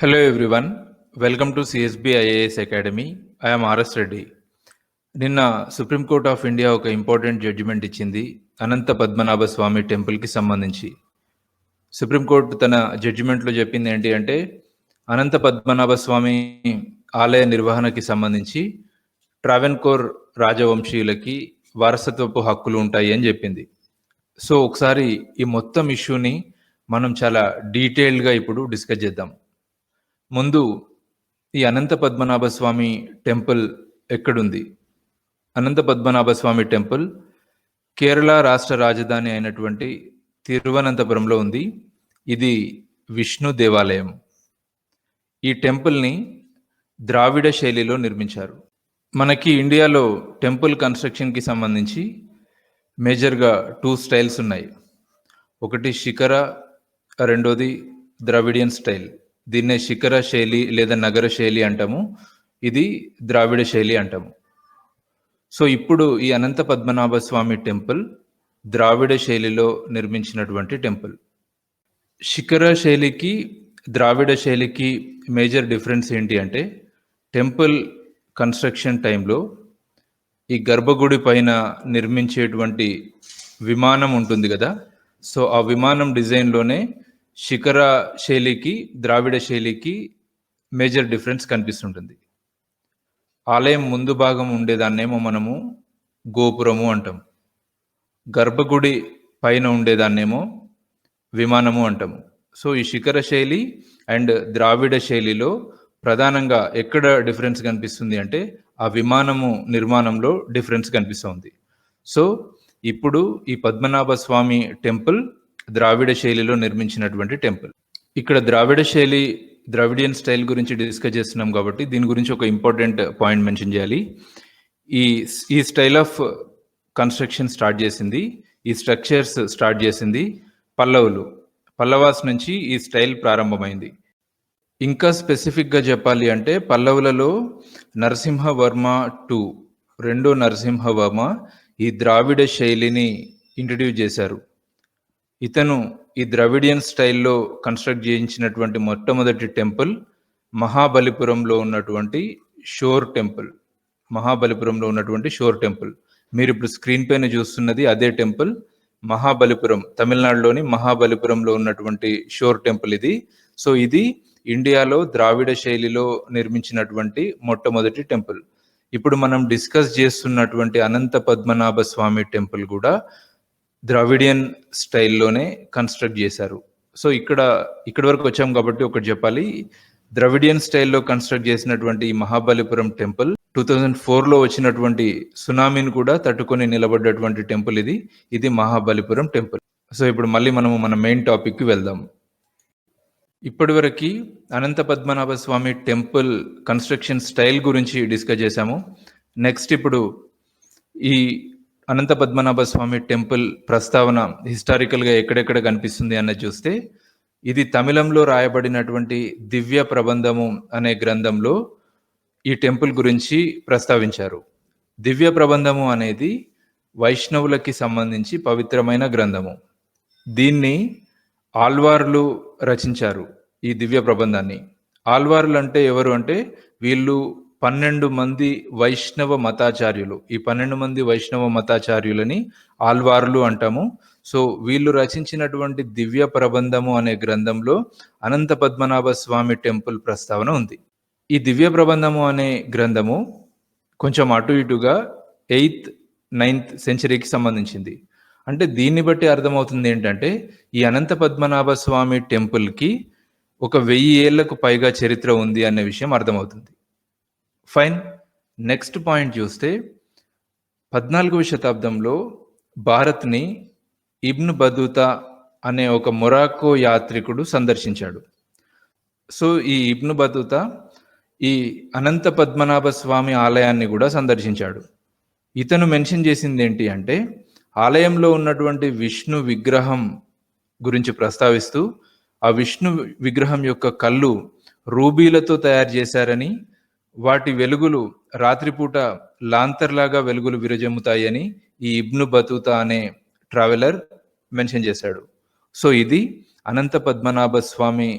Hello everyone welcome to CSB IAS academy I'm RS Reddy నిన్న supreme court of India ఒక important judgement ఇచ్చింది అనంత పద్మనాభ స్వామి టెంపుల్కి సంబంధించి. సుప్రీంకోర్టు తన జడ్జిమెంట్లో చెప్పింది ఏంటి అంటే అనంత పద్మనాభ స్వామి ఆలయ నిర్వహణకి సంబంధించి ట్రావెన్కోర్ రాజవంశీయులకి వారసత్వపు హక్కులు ఉంటాయి అని చెప్పింది. సో ఒకసారి ఈ మొత్తం ఇష్యూని మనం చాలా డీటెయిల్డ్గా ఇప్పుడు డిస్కస్ చేద్దాం. ముందు ఈ అనంత పద్మనాభ స్వామి టెంపుల్ ఎక్కడుంది? అనంత పద్మనాభ స్వామి టెంపుల్ కేరళ రాష్ట్ర రాజధాని అయినటువంటి తిరువనంతపురంలో ఉంది. ఇది విష్ణు దేవాలయం. ఈ టెంపుల్ని ద్రావిడ శైలిలో నిర్మించారు. మనకి ఇండియాలో టెంపుల్ కన్స్ట్రక్షన్కి సంబంధించి మేజర్గా టూ స్టైల్స్ ఉన్నాయి. ఒకటి శిఖర రెండోది ద్రావిడియన్ స్టైల్. దీన్నే శిఖర శైలి లేదా నగర శైలి అంటాము. ఇది ద్రావిడ శైలి అంటాము. సో ఇప్పుడు ఈ అనంత పద్మనాభ స్వామి టెంపుల్ ద్రావిడ శైలిలో నిర్మించినటువంటి టెంపుల్. శిఖర శైలికి ద్రావిడ శైలికి మేజర్ డిఫరెన్స్ ఏంటి అంటే టెంపుల్ కన్స్ట్రక్షన్ టైంలో ఈ గర్భగుడి పైన నిర్మించేటువంటి విమానం ఉంటుంది కదా. సో ఆ విమానం డిజైన్లోనే శిఖర శైలికి ద్రావిడ శైలికి మేజర్ డిఫరెన్స్ కనిపిస్తుంటుంది. ఆలయం ముందు భాగం ఉండేదాన్నేమో మనము గోపురము అంటాం. గర్భగుడి పైన ఉండేదాన్నేమో విమానము అంటాము. సో ఈ శిఖర శైలి అండ్ ద్రావిడ శైలిలో ప్రధానంగా ఎక్కడ డిఫరెన్స్ కనిపిస్తుంది అంటే ఆ విమానము నిర్మాణంలో డిఫరెన్స్ కనిపిస్తుంది. సో ఇప్పుడు ఈ పద్మనాభ స్వామి టెంపుల్ ద్రావిడ శైలిలో నిర్మించినటువంటి టెంపుల్. ఇక్కడ ద్రావిడ శైలి ద్రావిడియన్ స్టైల్ గురించి డిస్కస్ చేస్తున్నాం కాబట్టి దీని గురించి ఒక ఇంపార్టెంట్ పాయింట్ మెన్షన్ చేయాలి. ఈ ఈ స్టైల్ ఆఫ్ కన్స్ట్రక్షన్ స్టార్ట్ చేసింది ఈ స్ట్రక్చర్స్ స్టార్ట్ చేసింది పల్లవులు. పల్లవాస్ నుంచి ఈ స్టైల్ ప్రారంభమైంది. ఇంకా స్పెసిఫిక్గా చెప్పాలి అంటే పల్లవులలో నరసింహవర్మ టూ రెండో నరసింహవర్మ ఈ ద్రావిడ శైలిని ఇంట్రడ్యూస్ చేశారు. ఇతను ఈ ద్రవిడియన్ స్టైల్లో కన్స్ట్రక్ట్ చేయించినటువంటి మొట్టమొదటి టెంపుల్ మహాబలిపురంలో ఉన్నటువంటి షోర్ టెంపుల్. మహాబలిపురంలో ఉన్నటువంటి షోర్ టెంపుల్. మీరు ఇప్పుడు స్క్రీన్ పైన చూస్తున్నది అదే టెంపుల్. మహాబలిపురం తమిళనాడులోని మహాబలిపురంలో ఉన్నటువంటి షోర్ టెంపుల్ ఇది. సో ఇది ఇండియాలో ద్రావిడ శైలిలో నిర్మించినటువంటి మొట్టమొదటి టెంపుల్. ఇప్పుడు మనం డిస్కస్ చేస్తున్నటువంటి అనంత పద్మనాభ స్వామి టెంపుల్ కూడా ద్రావిడియన్ స్టైల్లోనే కన్స్ట్రక్ట్ చేశారు. సో ఇక్కడ ఇక్కడి వరకు వచ్చాం కాబట్టి ఒకటి చెప్పాలి. ద్రవిడియన్ స్టైల్లో కన్స్ట్రక్ట్ చేసినటువంటి ఈ మహాబలిపురం టెంపుల్ టూ థౌజండ్ ఫోర్లో వచ్చినటువంటి సునామీని కూడా తట్టుకొని నిలబడ్డటువంటి టెంపుల్ ఇది. ఇది మహాబలిపురం టెంపుల్. సో ఇప్పుడు మళ్ళీ మనము మన మెయిన్ టాపిక్కి వెళ్దాం. ఇప్పటివరకు Ananta Padmanabha Swamy temple construction style గురించి డిస్కస్ చేశాము. నెక్స్ట్ ఇప్పుడు ఈ అనంత పద్మనాభ స్వామి టెంపుల్ ప్రస్తావన హిస్టారికల్గా ఎక్కడెక్కడ కనిపిస్తుంది అన్నది చూస్తే ఇది తమిళంలో రాయబడినటువంటి దివ్య ప్రబంధము అనే గ్రంథంలో ఈ టెంపుల్ గురించి ప్రస్తావించారు. దివ్య ప్రబంధము అనేది వైష్ణవులకి సంబంధించి పవిత్రమైన గ్రంథము. దీన్ని ఆల్వార్లు రచించారు ఈ దివ్య ప్రబంధాన్ని. ఆల్వార్లు అంటే ఎవరు అంటే వీళ్ళు పన్నెండు మంది వైష్ణవ మతాచార్యులు. ఈ పన్నెండు మంది వైష్ణవ మతాచార్యులని ఆల్వార్లు అంటాము. సో వీళ్ళు రచించినటువంటి దివ్య ప్రబంధము అనే గ్రంథంలో అనంత పద్మనాభ స్వామి టెంపుల్ ప్రస్తావన ఉంది. ఈ దివ్య ప్రబంధము అనే గ్రంథము కొంచెం అటు ఇటుగా ఎయిత్ నైన్త్ సెంచరీకి సంబంధించింది. అంటే దీన్ని బట్టి అర్థమవుతుంది ఏంటంటే ఈ అనంత పద్మనాభ స్వామి టెంపుల్కి ఒక వెయ్యి ఏళ్ళకు పైగా చరిత్ర ఉంది అనే విషయం అర్థమవుతుంది. ఫైన్ నెక్స్ట్ పాయింట్ చూస్తే పద్నాలుగవ శతాబ్దంలో భారత్ని ఇబ్న్ బదూతా అనే ఒక మొరాకో యాత్రికుడు సందర్శించాడు. సో ఈ ఇబ్ను బదూతా ఈ అనంత పద్మనాభ స్వామి ఆలయాన్ని కూడా సందర్శించాడు. ఇతను మెన్షన్ చేసింది ఏంటి అంటే ఆలయంలో ఉన్నటువంటి విష్ణు విగ్రహం గురించి ప్రస్తావిస్తూ ఆ విష్ణు విగ్రహం యొక్క కళ్ళు రూబీలతో తయారు చేశారని వాటి వెలుగులు రాత్రిపూట లాంతర్లాగా వెలుగులు విరజమ్ముతాయని ఈ ఇబ్ను బతుతా అనే ట్రావెలర్ మెన్షన్ చేశాడు. సో ఇది Ananta Padmanabha Swamy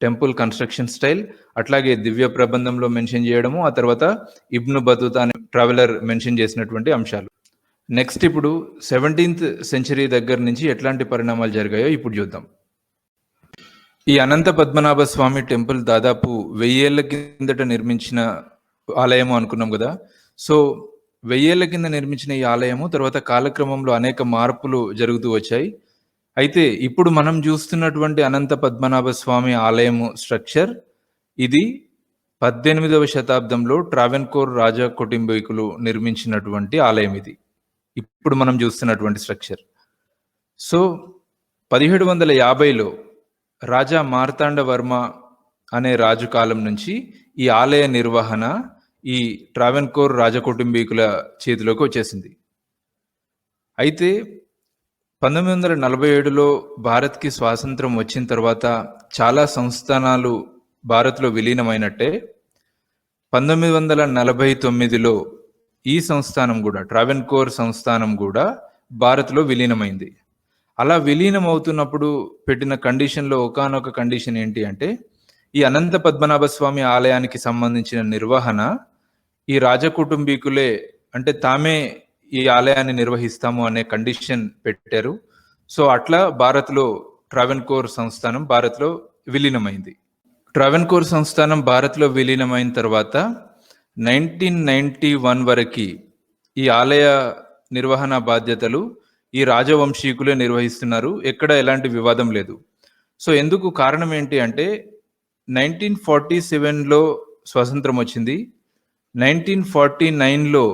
temple construction style అట్లాగే దివ్య ప్రబంధంలో మెన్షన్ చేయడము ఆ తర్వాత ఇబ్ను బతుతా అనే ట్రావెలర్ మెన్షన్ చేసినటువంటి అంశాలు. నెక్స్ట్ ఇప్పుడు సెవెంటీన్త్ సెంచరీ దగ్గర నుంచి ఎట్లాంటి పరిణామాలు జరిగాయో ఇప్పుడు చూద్దాం. ఈ అనంత పద్మనాభ స్వామి టెంపుల్ దాదాపు వెయ్యేళ్ళ కిందట నిర్మించిన ఆలయము అనుకున్నాం కదా. సో వెయ్యేళ్ళ కింద నిర్మించిన ఈ ఆలయము తర్వాత కాలక్రమంలో అనేక మార్పులు జరుగుతూ వచ్చాయి. అయితే ఇప్పుడు మనం చూస్తున్నటువంటి అనంత పద్మనాభ స్వామి ఆలయము స్ట్రక్చర్ ఇది పద్దెనిమిదవ శతాబ్దంలో ట్రావెన్కోర్ రాజా కుటుంబీకులు నిర్మించినటువంటి ఆలయం ఇది. ఇప్పుడు మనం చూస్తున్నటువంటి స్ట్రక్చర్. సో పదిహేడు వందల యాభైలో రాజా మార్తాండవర్మ అనే రాజు కాలం నుంచి ఈ ఆలయ నిర్వహణ ఈ ట్రావెన్కోర్ రాజకుటుంబీకుల చేతిలోకి వచ్చేసింది. అయితే పంతొమ్మిది వందల నలభై ఏడులో భారత్కి స్వాతంత్రం వచ్చిన తర్వాత చాలా సంస్థానాలు భారత్లో విలీనమైనట్టే పంతొమ్మిది వందల నలభై తొమ్మిదిలో ఈ సంస్థానం కూడా ట్రావెన్కోర్ సంస్థానం కూడా భారత్లో విలీనమైంది. అలా విలీనం అవుతున్నప్పుడు పెట్టిన కండిషన్లో ఒకనొక కండిషన్ ఏంటి అంటే ఈ అనంత పద్మనాభ స్వామి ఆలయానికి సంబంధించిన నిర్వహణ ఈ రాజకుటుంబీకులే అంటే తామే ఈ ఆలయాన్ని నిర్వహిస్తాము అనే కండిషన్ పెట్టారు. సో అట్లా భారత్లో ట్రావెన్కోర్ సంస్థానం భారత్లో విలీనమైంది. ట్రావెన్కోర్ సంస్థానం భారత్లో విలీనమైన తర్వాత నైన్టీన్ నైన్టీ వన్ వరకు ఈ ఆలయ నిర్వహణ బాధ్యతలు ఈ రాజవంశీకులే నిర్వహిస్తున్నారు. ఎక్కడ ఎలాంటి వివాదం లేదు. సో ఎందుకు కారణం ఏంటి అంటే నైన్టీన్ ఫార్టీ సెవెన్లో స్వాతంత్రం వచ్చింది. నైన్టీన్ ఫార్టీ నైన్లో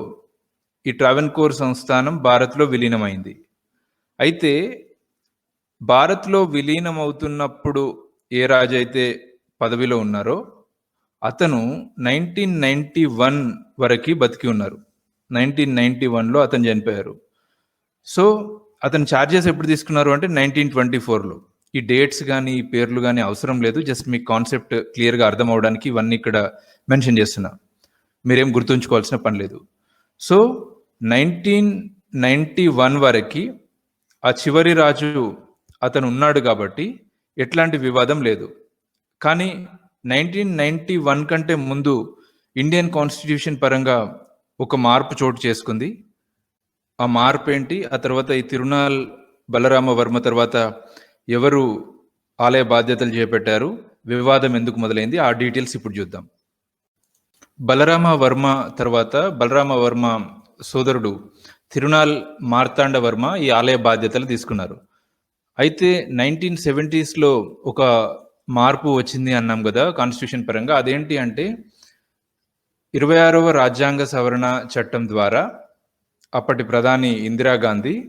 ఈ ట్రావెన్కోర్ సంస్థానం భారత్లో విలీనమైంది. అయితే భారత్లో విలీనం అవుతున్నప్పుడు ఏ రాజు అయితే పదవిలో ఉన్నారో అతను నైన్టీన్ నైన్టీ వన్ వరకు బతికి ఉన్నారు. నైన్టీన్ నైన్టీ వన్లో అతను చనిపోయారు. సో అతను ఛార్జెస్ ఎప్పుడు తీసుకున్నారు అంటే నైన్టీన్ ట్వంటీ ఫోర్లో ఈ డేట్స్ కానీ ఈ పేర్లు కానీ అవసరం లేదు. జస్ట్ మీ కాన్సెప్ట్ క్లియర్గా అర్థం అవడానికి ఇవన్నీ ఇక్కడ మెన్షన్ చేస్తున్నా. మీరేం గుర్తుంచుకోవాల్సిన పని లేదు. సో నైన్టీన్ నైంటీ వన్ వరకు ఆ చివరి రాజు అతను ఉన్నాడు కాబట్టి ఎట్లాంటి వివాదం లేదు. కానీ నైన్టీన్ నైంటీ వన్ కంటే ముందు ఇండియన్ కాన్స్టిట్యూషన్ పరంగా ఒక మార్పు చోటు చేసుకుంది. ఆ మార్పు ఏంటి ఆ తర్వాత ఈ తిరునాల్ బలరామ వర్మ తర్వాత ఎవరు ఆలయ బాధ్యతలు చేపట్టారు? వివాదం ఎందుకు మొదలైంది? ఆ డీటెయిల్స్ ఇప్పుడు చూద్దాం. బలరామ వర్మ తర్వాత బలరామ వర్మ సోదరుడు తిరునాల్ మార్తాండ వర్మ ఈ ఆలయ బాధ్యతలు తీసుకున్నారు. అయితే నైన్టీన్ సెవెంటీస్లో ఒక మార్పు వచ్చింది అన్నాం కదా కాన్స్టిట్యూషన్ పరంగా. అదేంటి అంటే ఇరవై ఆరవ రాజ్యాంగ సవరణ చట్టం ద్వారా అప్పటి ప్రధాని ఇందిరాగాంధీ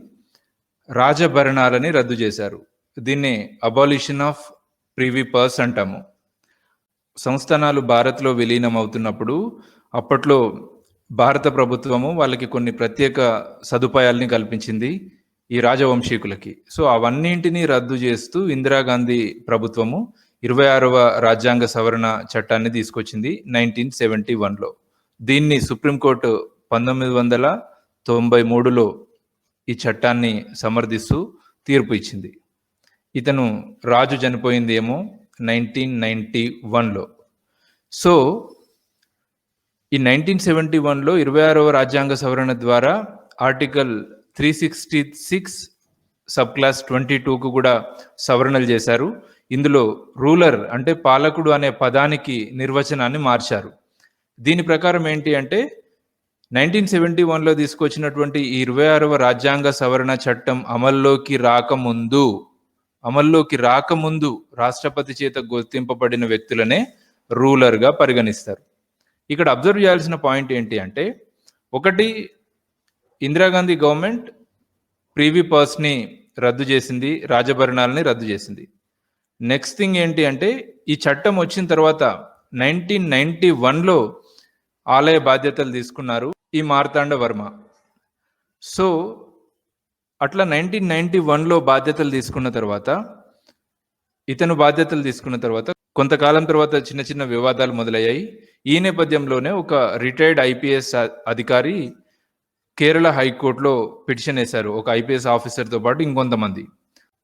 రాజభరణాలని రద్దు చేశారు. దీన్ని అబాలిషన్ ఆఫ్ ప్రీవీ పర్స్ అంటాము. సంస్థానాలు భారత్లో విలీనం అవుతున్నప్పుడు అప్పట్లో భారత ప్రభుత్వము వాళ్ళకి కొన్ని ప్రత్యేక సదుపాయాల్ని కల్పించింది ఈ రాజవంశీకులకి. సో అవన్నింటినీ రద్దు చేస్తూ ఇందిరాగాంధీ ప్రభుత్వము ఇరవై ఆరవ రాజ్యాంగ సవరణ చట్టాన్ని తీసుకొచ్చింది నైన్టీన్ సెవెంటీ వన్లో. దీన్ని సుప్రీంకోర్టు పంతొమ్మిది వందల తొంభై మూడులో ఈ చట్టాన్ని సమర్థిస్తూ తీర్పు ఇచ్చింది. ఇతను రాజు చనిపోయింది ఏమో నైన్టీన్ నైంటీ వన్లో. సో ఈ నైన్టీన్ సెవెంటీ వన్లో ఇరవై ఆరవ రాజ్యాంగ సవరణ ద్వారా article three sixty six sub clause twenty టూకు కూడా సవరణలు చేశారు. ఇందులో రూలర్ అంటే పాలకుడు అనే పదానికి నిర్వచనాన్ని మార్చారు. దీని ప్రకారం ఏంటి అంటే నైన్టీన్ సెవెంటీ వన్లో తీసుకొచ్చినటువంటి ఈ ఇరవై ఆరవ రాజ్యాంగ సవరణ చట్టం అమల్లోకి రాకముందు అమల్లోకి రాకముందు రాష్ట్రపతి చేత గుర్తింపబడిన వ్యక్తులనే రూలర్గా పరిగణిస్తారు. ఇక్కడ అబ్జర్వ్ చేయాల్సిన పాయింట్ ఏంటి అంటే ఒకటి ఇందిరాగాంధీ గవర్నమెంట్ ప్రీవీ పర్స్ని రద్దు చేసింది రాజభరణాలని రద్దు చేసింది. నెక్స్ట్ థింగ్ ఏంటి అంటే ఈ చట్టం వచ్చిన తర్వాత నైన్టీన్ నైన్టీ వన్లో ఆలయ బాధ్యతలు తీసుకున్నారు. ఈ మార్తాండ వర్మ. సో అట్లా నైన్టీన్ నైన్టీ వన్లో బాధ్యతలు తీసుకున్న తర్వాత ఇతను బాధ్యతలు తీసుకున్న తర్వాత కొంతకాలం తర్వాత చిన్న చిన్న వివాదాలు మొదలయ్యాయి. ఈ నేపథ్యంలోనే ఒక రిటైర్డ్ ఐపీఎస్ అధికారి కేరళ హైకోర్టులో పిటిషన్ వేశారు. ఒక ఐపీఎస్ ఆఫీసర్తో పాటు ఇంకొంతమంది.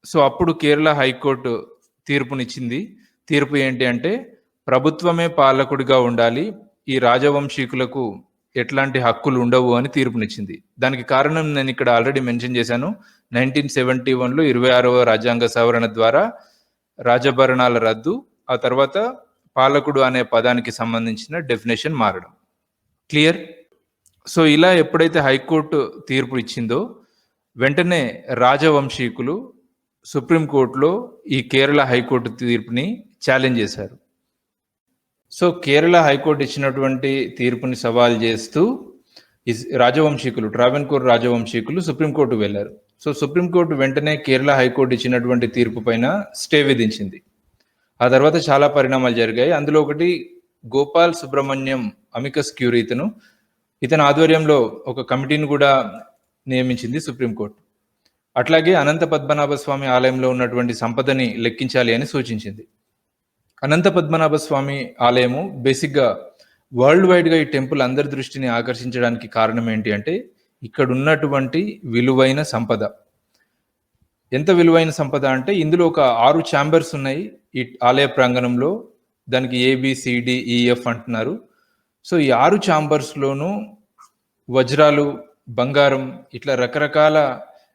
సో అప్పుడు కేరళ హైకోర్టు తీర్పునిచ్చింది. తీర్పు ఏంటి అంటే ప్రభుత్వమే పాలకుడిగా ఉండాలి. ఈ రాజవంశీకులకు ఎట్లాంటి హక్కులు ఉండవు అని తీర్పునిచ్చింది. దానికి కారణం నేను ఇక్కడ ఆల్రెడీ మెన్షన్ చేశాను. నైన్టీన్ సెవెంటీ వన్లో ఇరవై ఆరవ రాజ్యాంగ సవరణ ద్వారా రాజభరణాల రద్దు ఆ తర్వాత పాలకుడు అనే పదానికి సంబంధించిన డెఫినేషన్ మారడం. క్లియర్? సో ఇలా ఎప్పుడైతే హైకోర్టు తీర్పు ఇచ్చిందో వెంటనే రాజవంశీకులు సుప్రీంకోర్టులో ఈ కేరళ హైకోర్టు తీర్పుని ఛాలెంజ్ చేశారు. సో కేరళ హైకోర్టు ఇచ్చినటువంటి తీర్పుని సవాల్ చేస్తూ రాజవంశీకులు ట్రావెన్కోర్ రాజవంశీకులు సుప్రీంకోర్టు వెళ్ళారు. సో సుప్రీంకోర్టు వెంటనే కేరళ హైకోర్టు ఇచ్చినటువంటి తీర్పు పైన స్టే విధించింది. ఆ తర్వాత చాలా పరిణామాలు జరిగాయి. అందులో ఒకటి గోపాల్ సుబ్రహ్మణ్యం అమికస్ క్యూరీ ఇతను. ఇతని ఆధ్వర్యంలో ఒక కమిటీని కూడా నియమించింది సుప్రీంకోర్టు. అట్లాగే అనంత పద్మనాభ స్వామి ఆలయంలో ఉన్నటువంటి సంపదని లెక్కించాలి అని సూచించింది. అనంత పద్మనాభ స్వామి ఆలయము బేసిక్గా వరల్డ్ వైడ్గా ఈ టెంపుల్ అందరి దృష్టిని ఆకర్షించడానికి కారణం ఏంటి అంటే ఇక్కడ ఉన్నటువంటి విలువైన సంపద. ఎంత విలువైన సంపద అంటే ఇందులో ఒక ఆరు ఛాంబర్స్ ఉన్నాయి ఈ ఆలయ ప్రాంగణంలో. దానికి ఏబిసిడిఈఎఫ్ e, అంటున్నారు. సో ఈ ఆరు ఛాంబర్స్లోనూ వజ్రాలు బంగారం ఇట్లా రకరకాల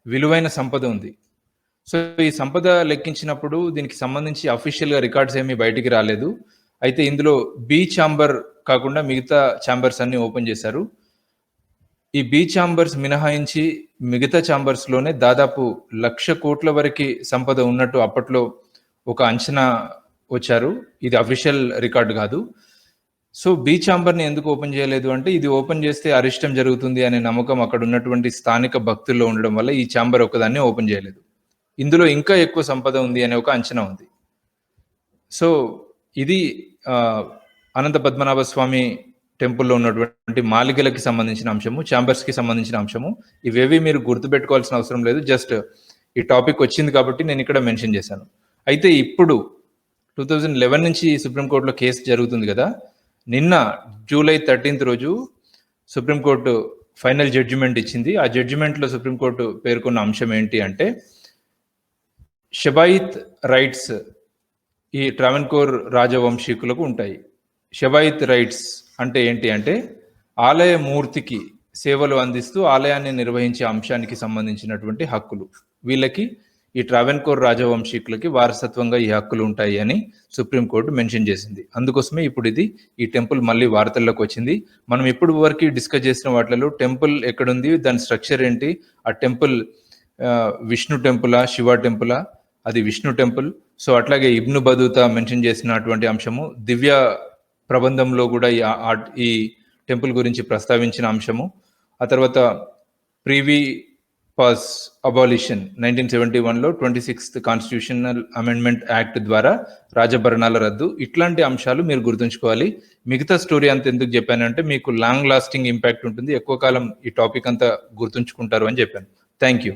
విలువైన సంపద ఉంది. సో ఈ సంపద లెక్కించినప్పుడు దీనికి సంబంధించి అఫీషియల్గా రికార్డ్స్ ఏమీ బయటికి రాలేదు. అయితే ఇందులో బి ఛాంబర్ కాకుండా మిగతా ఛాంబర్స్ అన్ని ఓపెన్ చేశారు. ఈ బి ఛాంబర్స్ మినహాయించి మిగతా ఛాంబర్స్లోనే దాదాపు లక్ష కోట్ల వరకు సంపద ఉన్నట్టు అప్పట్లో ఒక అంచనా వచ్చారు. ఇది అఫీషియల్ రికార్డు కాదు. సో బీ ఛాంబర్ని ఎందుకు ఓపెన్ చేయలేదు అంటే ఇది ఓపెన్ చేస్తే అరిష్టం జరుగుతుంది అనే నమ్మకం అక్కడ ఉన్నటువంటి స్థానిక భక్తుల్లో ఉండడం వల్ల ఈ ఛాంబర్ ఒకదాన్ని ఓపెన్ చేయలేదు. ఇందులో ఇంకా ఎక్కువ సంపద ఉంది అనే ఒక అంచనా ఉంది. సో ఇది అనంత పద్మనాభ స్వామి టెంపుల్లో ఉన్నటువంటి మాలికలకి సంబంధించిన అంశము ఛాంబర్స్కి సంబంధించిన అంశము. ఇవేవి మీరు గుర్తుపెట్టుకోవాల్సిన అవసరం లేదు. జస్ట్ ఈ టాపిక్ వచ్చింది కాబట్టి నేను ఇక్కడ మెన్షన్ చేశాను. అయితే ఇప్పుడు టూ థౌజండ్ లెవెన్ నుంచి సుప్రీంకోర్టులో కేసు జరుగుతుంది కదా. నిన్న జూలై థర్టీన్త్ రోజు సుప్రీంకోర్టు ఫైనల్ జడ్జిమెంట్ ఇచ్చింది. ఆ జడ్జిమెంట్లో సుప్రీంకోర్టు పేర్కొన్న అంశం ఏంటి అంటే షబాయిత్ రైట్స్ ఈ ట్రావెన్కోర్ రాజవంశీకులకు ఉంటాయి. షబాయిత్ రైట్స్ అంటే ఏంటి అంటే ఆలయ మూర్తికి సేవలు అందిస్తూ ఆలయాన్ని నిర్వహించే అంశానికి సంబంధించినటువంటి హక్కులు. వీళ్ళకి ఈ ట్రావెన్కోర్ రాజవంశీకులకి వారసత్వంగా ఈ హక్కులు ఉంటాయి అని సుప్రీంకోర్టు మెన్షన్ చేసింది. అందుకోసమే ఇప్పుడు ఇది ఈ టెంపుల్ మళ్ళీ వార్తల్లోకి వచ్చింది. మనం ఇప్పుడు వరకు డిస్కస్ చేసిన వాటిలో టెంపుల్ ఎక్కడుంది దాని స్ట్రక్చర్ ఏంటి ఆ టెంపుల్ విష్ణు టెంపులా శివ టెంపులా అది విష్ణు టెంపుల్. సో అట్లాగే ఇబ్ను బదూతా మెన్షన్ చేసినటువంటి అంశము దివ్య ప్రబంధంలో కూడా ఈ ఈ టెంపుల్ గురించి ప్రస్తావించిన అంశము. ఆ తర్వాత privy purse abolition nineteen seventy వన్లో twenty sixth constitutional amendment act ద్వారా రాజభరణాల రద్దు. ఇట్లాంటి అంశాలు మీరు గుర్తుంచుకోవాలి. మిగతా స్టోరీ అంత ఎందుకు చెప్పానంటే మీకు లాంగ్ లాస్టింగ్ ఇంపాక్ట్ ఉంటుంది. ఎక్కువ కాలం ఈ టాపిక్ అంతా గుర్తుంచుకుంటారు అని చెప్పాను. Thank you.